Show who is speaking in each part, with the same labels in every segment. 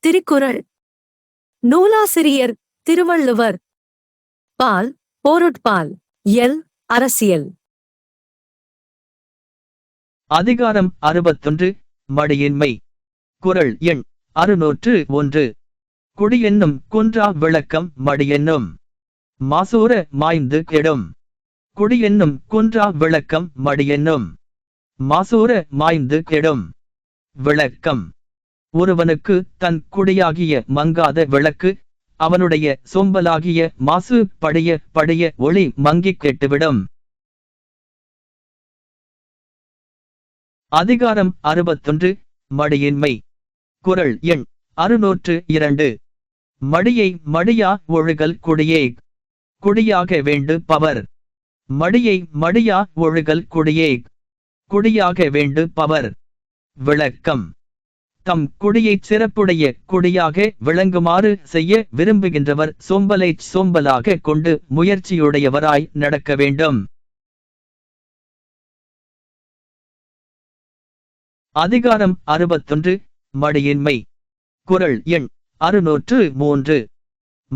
Speaker 1: திருக்குறள். நூலாசிரியர் திருவள்ளுவர். பால் போருட்பால் எல் அரசியல்.
Speaker 2: அதிகாரம் அறுபத்தொன்று மடியின்மை. குரல் எண் அறுநூற்று ஒன்று. குடியென்னும் குன்றா விளக்கம் மடியென்னும். மாசூர மாய்ந்து கெடும். குடியென்னும் குன்றா விளக்கம் மடியென்னும். மாசூர மாய்ந்து கெடும். விளக்கம். ஒருவனுக்கு தன் குடியாகிய மங்காத விளக்கு அவனுடைய சோம்பலாகிய மாசு படைய படைய ஒளி மங்கிக் கெட்டுவிடும். அதிகாரம் அறுபத்தொன்று மடியின்மை. குறள் எண் அறுநூற்று இரண்டு. மடியை மடியா ஒழுகல் குடியே குடியாக வேண்டு பவர். மடியை மடியா ஒழுகல் குடியே குடியாக வேண்டு பவர். விளக்கம். தம் குடியைச் சிறப்புடைய குடியாக விளங்குமாறு செய்ய விரும்புகின்றவர் சோம்பலை சோம்பலாக கொண்டு முயற்சியுடையவராய் நடக்க வேண்டும். அதிகாரம் அறுபத்தொன்று. மடியின்மை. குறள் எண் அறுநூற்று மூன்று.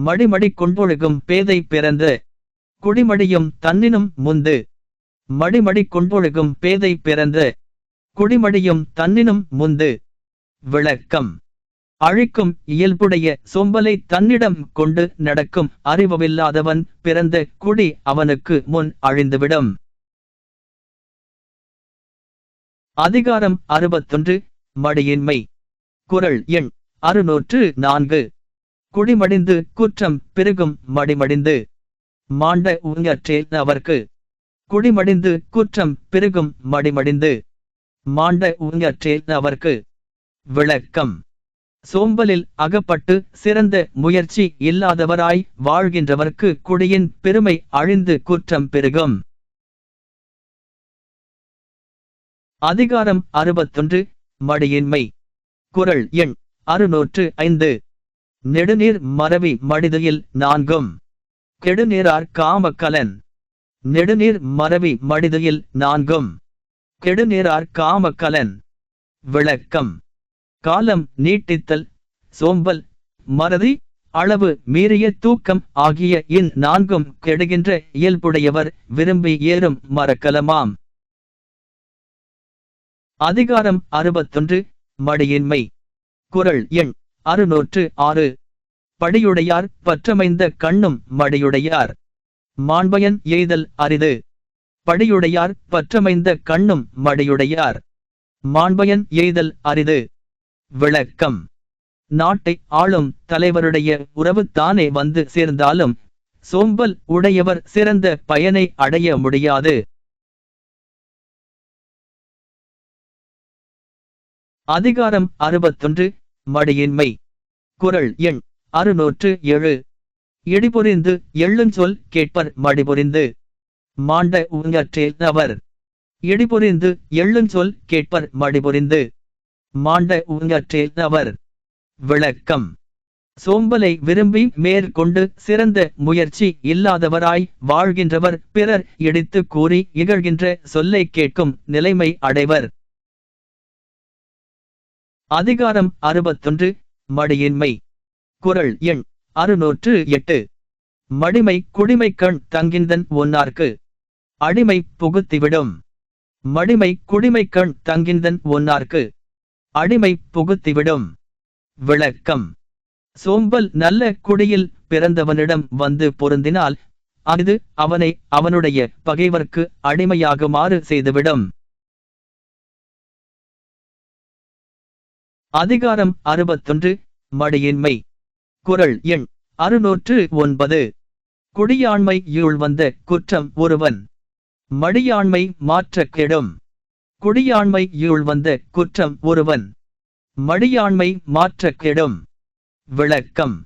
Speaker 2: மடிமடி கொண்டொழுகும் பேதை பிறந்த. குடிமடியும் தன்னினும் முந்து. மடிமடி கொண்டொழுகும் பேதை பிறந்த. குடிமடியும் தன்னினும் முந்து. விளக்கம். அழிக்கும் இயல்புடைய சொம்பலை தன்னிடம் கொண்டு நடக்கும் அறிவவில்லாதவன் பிறந்த குடி அவனுக்கு முன் அழிந்துவிடும். அதிகாரம் அறுபத்தொன்று மடியின்மை. குரல் எண் அறுநூற்று நான்கு. குடிமடிந்து குற்றம் பெருகும் மடிமடிந்து. மாண்ட உங்கற்றே அவர்க்கு. குடிமடிந்து குற்றம் பெருகும் மடிமடிந்து. மாண்ட உங்கற்றே அவர்க்கு. விளக்கம். சோம்பலில் அகப்பட்டு சிறந்த முயற்சி இல்லாதவராய் வாழ்கின்றவர்க்கு குடியின் பெருமை அழிந்து குற்றம் பெருகும். அதிகாரம் அறுபத்தொன்று மடியின்மை. குறள் எண் அறுநூற்று ஐந்து. நெடுநீர் மறவி மடிதையில் நான்கும். கெடுநீரார் காமக்கலன். நெடுநீர் மறவி மடிதையில் நான்கும். கெடுநீரார் காமக்கலன். விளக்கம். காலம் நீட்டித்தல் சோம்பல் மறதி அளவு மீறிய தூக்கம் ஆகிய இந் நான்கும் கெடுகின்ற இயல்புடையவர் விரும்பி ஏறும் மரக்கலமாம் அதிகாரம் அறுபத்தொன்று மடியின்மை. குறள் எண் அறுநூற்று ஆறு. படியுடையார் பற்றமைந்த கண்ணும் மடியுடையார். மாண்பயன் எய்தல் அரிது. படியுடையார் பற்றமைந்த கண்ணும் மடியுடையார். மாண்பயன் எய்தல் அரிது. விளக்கம். நாட்டை ஆளும் தலைவருடைய உறவு தானே வந்து சேர்ந்தாலும் சோம்பல் உடையவர் சிறந்த பயனை அடைய முடியாது. அதிகாரம் அறுபத்தொன்று மடியின்மை. குறள் எண் அறுநூற்று ஏழு. இடிபொறிந்து எள்ளுஞ்சொல் கேட்பர் மடிபொறிந்து. மாண்ட உங்கற்றே அவர் இடிபொறிந்து எள்ளுஞ்சொல் கேட்பர் மடிபொறிந்து. மாண்ட உங்கற்றே விளக்கம். சோம்பலை விரும்பி மேற்கொண்டு சிறந்த முயற்சி இல்லாதவராய் வாழ்கின்றவர் பிறர் இடித்து கூறி இகழ்கின்ற சொல்லை கேட்கும் நிலைமை அடைவர். அதிகாரம் அறுபத்தொன்று. மடியின்மை. குறள் எண் அறுநூற்று எட்டு. மடிமை குடிமை கண் தங்கிந்தன் ஒன்னார்க்கு. அடிமை புகுத்திவிடும். மடிமை குடிமை கண் தங்கிந்தன் ஒன்னார்க்கு. அடிமை புகுத்திவிடும். விளக்கம். சோம்பல் நல்ல குடியில் பிறந்தவனிடம் வந்து பொருந்தினால் அது அவனை அவனுடைய பகைவர்க்கு அடிமையாகுமாறு செய்துவிடும். அதிகாரம் அறுபத்தொன்று மடியின்மை. குறள் எண் அறுநூற்று ஒன்பது. குடியாண்மை யூழ் வந்த குற்றம் ஒருவன். மடியாண்மை மாற்ற கெடும் குடியாண்மை யூழ் வந்த குற்றம் ஒருவன். மடியாண்மை மாற்ற கெடும். விளக்கம்.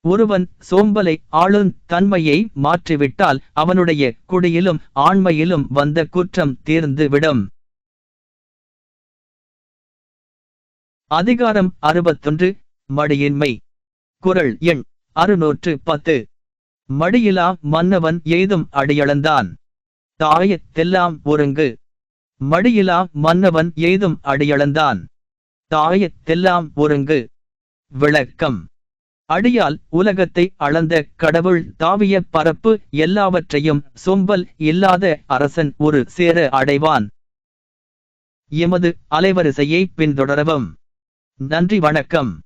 Speaker 2: ஒருவன் சோம்பலை ஆளும் தன்மையை மாற்றிவிட்டால் அவனுடைய குடியிலும் ஆண்மையிலும் வந்த குற்றம் தீர்ந்து விடும். அதிகாரம் அறுபத்தொன்று. மடியின்மை. குறள் எண் அறுநூற்று பத்து. மடியிலா மன்னவன் எய்தும் அடியளந்தான். தாயத்தெல்லாம் ஒருங்கு. மடியிலா மன்னவன் எய்தும் அடியளந்தான். தாயத்தெல்லாம் ஒருங்கு. விளக்கம். அடியால் உலகத்தை அளந்த கடவுள் தாவிய பரப்பு எல்லாவற்றையும் சொம்பல் இல்லாத அரசன் ஒரு சேர அடைவான். எமது அலைவரிசையை பின்தொடரவும். நன்றி வணக்கம்.